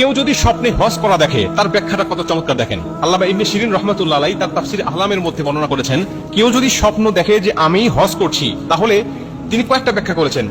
কেউ যদি স্বপ্নে হজ করা দেখে, তার ব্যাখ্যাটা কত চমৎকার দেখেন। আল্লাহ ইবনে শিরিন রহমতুল্লাহ তার তাফসির আহলামের মধ্যে বর্ণনা করেছেন, কেউ যদি স্বপ্ন দেখে যে আমি হজ করছি, তাহলে তিনি কয়েকটা ব্যাখ্যা করেছেন।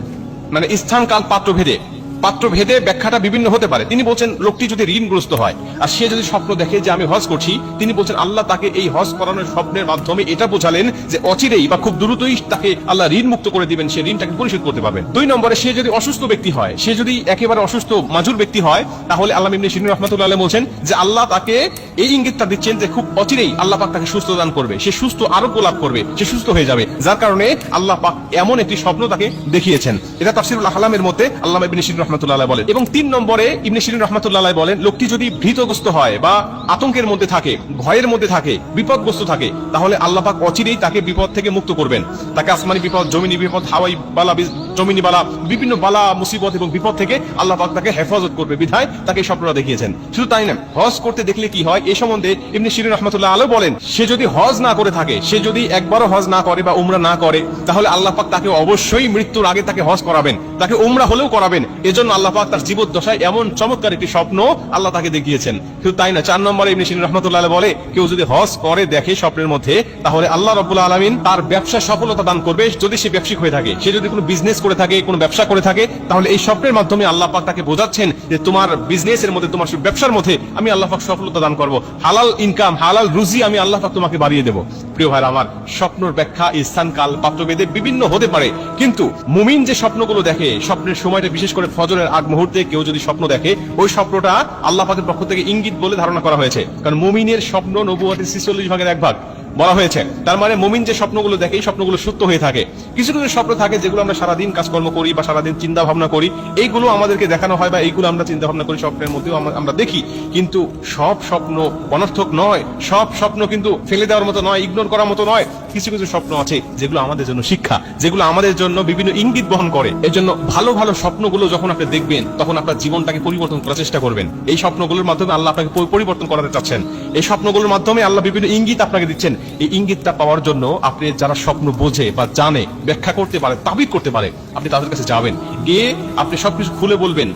মানে স্থান কাল পাত্র ভেদে পাত্র ভেদে ব্যাখ্যাটা বিভিন্ন হতে পারে। তিনি বলছেন, লোকটি যদি ঋণগ্রস্ত হয়, আর সে যদি স্বপ্ন দেখে যে আমি হজ করছি, তিনি বলছেন, আল্লাহ তাকে এই হজ করানোর স্বপ্নের মাধ্যমে এটা বোঝালেন যে অচিরেই বা খুব দ্রুতই তাকে আল্লাহ ঋণ মুক্ত করে দিবেন, সে ঋণটাকে পরিশোধ করতে পারবেন দুই নম্বরে, সে যদি অসুস্থ ব্যক্তি হয়, সে যদি একেবারে অসুস্থ মাজুর ব্যক্তি হয়, তাহলে আল্লাহ ইবনে শিরিন রহমতুল্লাহ বলছেন যে আল্লাহ তাকে এই ইঙ্গিতটা দিচ্ছেন যে খুব অচিরেই আল্লাহ পাক তাকে সুস্থ দান করবে। সে সুস্থ আরোগ্য লাভ করবে, সে সুস্থ হয়ে যাবে। যার কারণে আল্লাহ পাক এমন একটি স্বপ্ন তাকে দেখিয়েছেন। এটা তাফসিরুল আহলামের মধ্যে আল্লাহ ইবনে শিরিন রহমতুল্লাহ বলেন। এবং তিন নম্বরে ইবনে শিরিন রহমতুল্লাহ বলেন, লোকটি যদি ভীতগ্রস্ত হয় বা আতঙ্কের মধ্যে থাকে, ভয়ের মধ্যে থাকে, বিপদগ্রস্ত থাকে, তাহলে আল্লাপাক অচিরেই তাকে বিপদ থেকে মুক্ত করবেন। তাকে আসমানি বিপদ, জমিনি বিপদ, হাওয়াই বালা জমিনি বালা, বিভিন্ন বালা, মুসিবত এবং বিপদ থেকে আল্লাহ পাক তাকে হেফাজত করবে। বিধায় তাকে এই স্বপ্নটা দেখিয়েছেন। শুধু তাই না হজ করতে দেখলে কি হয়? এই সম্বন্ধে ইবনে শিরিন রহমতুল্লাহ আলো বলেন, সে যদি হজ না করে থাকে, সে যদি একবারও হজ না করে বা উমরা না করে, তাহলে আল্লাহ পাক তাকে অবশ্যই মৃত্যুর আগে তাকে হজ করাবেন। তাকে উমরা হলেও করাবেন। এজন্য আল্লাহ পাক তার জীবদ্দশায় এমন চমৎকার একটি স্বপ্ন আল্লাহ তাকে দেখিয়েছেন। শুধু তাই না চার নম্বরে ইবনে শিরিন রহমতুল্লাহ বলে, কেউ যদি হজ করে দেখে স্বপ্নের মধ্যে, তাহলে আল্লাহ রব্বুল আলমিন তার ব্যবসা সফলতা দান করবে। যদি সে ব্যবসায়িক হয়ে থাকে, সে যদি কোনো বিজনেস করে থাকে, কোনো ব্যবসা করে থাকে, তাহলে এই স্বপ্নের মাধ্যমে আল্লাহ পাক তাকে বোঝাচ্ছেন যে তোমার বিজনেসের মধ্যে, তোমার ব্যবসার মধ্যে আমি আল্লাহ পাক সফলতা দান করব। হালাল ইনকাম হালাল রুজি আমি আল্লাহ পাক তোমাকে বাড়িয়ে দেবো। প্রিয় ভাই আমার, স্বপ্নর ব্যাখ্যা স্থান কাল পাত্রভেদে বিভিন্ন হতে পারে। কিন্তু মুমিন যে স্বপ্নগুলো দেখে, স্বপ্নের সময়টা বিশেষ করে ফজরের আগ মুহূর্তে কেউ যদি স্বপ্ন দেখে, ওই স্বপ্নটা আল্লাহ পাকের পক্ষ থেকে ইঙ্গিত বলে ধারণা করা হয়েছে। কারণ মুমিনের স্বপ্ন নবুয়াতের ছিচল্লিশ ভাগের এক ভাগ। বলা হয়েছে। তার মানে মুমিন যে স্বপ্নগুলো দেখে, এই স্বপ্নগুলো সত্য হয়ে থাকে। কিছু কিছু স্বপ্ন থাকে যেগুলো আমরা সারাদিন কাজকর্ম করি বা সারাদিন চিন্তা ভাবনা করি। এইগুলো আমাদেরকে দেখানো হয় বা এইগুলো আমরা চিন্তা ভাবনা করি, স্বপ্নের মধ্যেও আমরা- দেখি। কিন্তু সব স্বপ্ন অনর্থক নয়। সব স্বপ্ন কিন্তু ফেলে দেওয়ার মতো নয়, ইগনোর করার মতো নয়। কিছু কিছু স্বপ্ন আছে যেগুলো আমাদের জন্য শিক্ষা, যেগুলো আমাদের জন্য বিভিন্ন ইঙ্গিত বহন করে। এই জন্য ভালো ভালো স্বপ্নগুলো যখন আপনি দেখবেন, তখন আপনার জীবনটাকে পরিবর্তন করার চেষ্টা করবেন। এই স্বপ্নগুলোর মাধ্যমে আল্লাহ আপনাকে পরিবর্তন করাতে চাচ্ছেন। এই স্বপ্নগুলোর মাধ্যমে আল্লাহ বিভিন্ন ইঙ্গিত আপনাকে দিচ্ছেন। এই ইঙ্গিতটা পাওয়ার জন্য আপনি যারা স্বপ্ন বোঝে বা জানে, ব্যাখ্যা করতে পারে তাবিদ করতে পারে, আপনি তাদের কাছে যাবেন। গিয়ে আপনি সবকিছু খুলে বলবেন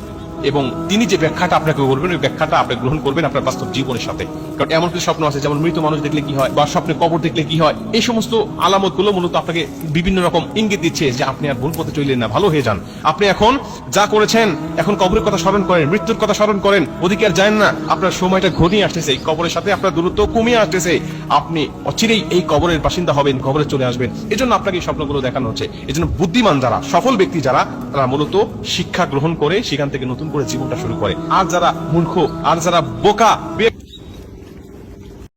এবং তিনি যে ব্যাখ্যাটা আপনাকে বলবেন, ওই ব্যাখ্যাটা আপনি গ্রহণ করবেন আপনার বাস্তব জীবনের সাথে। কারণ এমন কিছু স্বপ্ন আছে, যেমন মৃত মানুষ দেখলে কি হয়, বা স্বপ্নে কবর দেখলে কি হয়, এই সমস্ত আলামতগুলো মূলত আপনাকে বিভিন্ন রকম ইঙ্গিত দিচ্ছে যে আপনি আর ভুল পথে চললেন না, ভালো হয়ে যান। আপনি এখন যা করেছেন, এখন কবরের কথা স্মরণ করেন, মৃত্যুর কথা স্মরণ করেন ওদিকে আর যায় না, আপনার সময়টা ঘনিয়ে আসতেছে, এই কবরের সাথে আপনার দূরত্ব কমিয়ে আসতেছে। আপনি অচিরেই এই কবরের বাসিন্দা হবেন, কবরে চলে আসবেন। এজন্য আপনাকে এই স্বপ্নগুলো দেখানো হচ্ছে। এজন্য বুদ্ধিমান যারা, সফল ব্যক্তি যারা, তারা মূলত শিক্ষা গ্রহণ করে সেখান থেকে নতুন করে জীবনটা শুরু করে। আর যারা মূর্খ আর যারা বোকা